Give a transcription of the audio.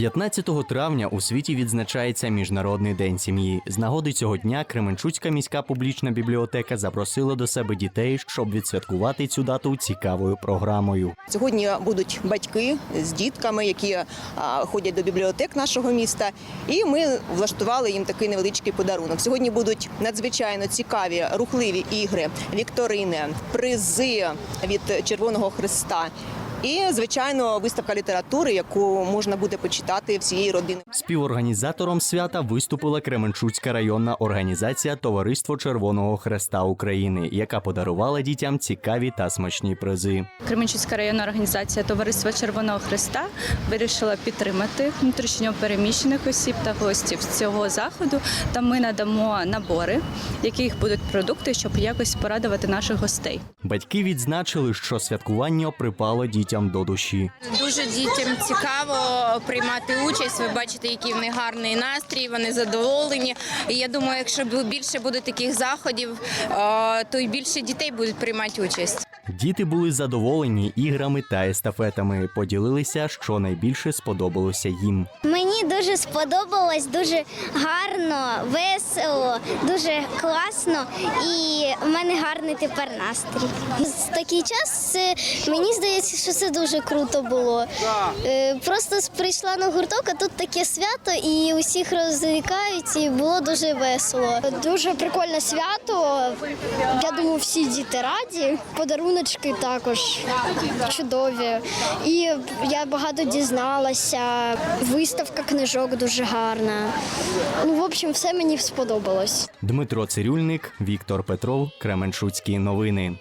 15 травня у світі відзначається Міжнародний день сім'ї. З нагоди цього дня Кременчуцька міська публічна бібліотека запросила до себе дітей, щоб відсвяткувати цю дату цікавою програмою. Сьогодні будуть батьки з дітками, які ходять до бібліотек нашого міста, і ми влаштували їм такий невеличкий подарунок. Сьогодні будуть надзвичайно цікаві рухливі ігри, вікторини, призи від Червоного Христа. І, звичайно, виставка літератури, яку можна буде почитати всією родиною. Співорганізатором свята виступила Кременчуцька районна організація Товариство Червоного Хреста України, яка подарувала дітям цікаві та смачні призи. Кременчуцька районна організація Товариства Червоного Христа вирішила підтримати внутрішньо переміщених осіб та гостів цього заходу. Та ми надамо набори, яких будуть продукти, щоб якось порадувати наших гостей. Батьки відзначили, що святкування припало дітям до душі. Дуже дітям цікаво приймати участь. Ви бачите, який в них гарний настрій, вони задоволені. І я думаю, якщо більше буде таких заходів, е, то й більше дітей будуть приймати участь. Діти були задоволені іграми та естафетами. Поділилися, що найбільше сподобалося їм. Мені дуже сподобалось, дуже гарно, весело, дуже класно і в мене гарний тепер настрій. В такий час мені здається, що це дуже круто було. Е, Просто прийшла на гурток, а тут таке свято, і усіх розвлікають, і було дуже весело. Дуже прикольне свято. Я думаю, всі діти раді. Подаруночки також чудові. І я багато дізналася. Виставка книжок дуже гарна. Ну, в общем, все мені сподобалось. Дмитро Цирюльник, Віктор Петров, Кременчуцькі новини.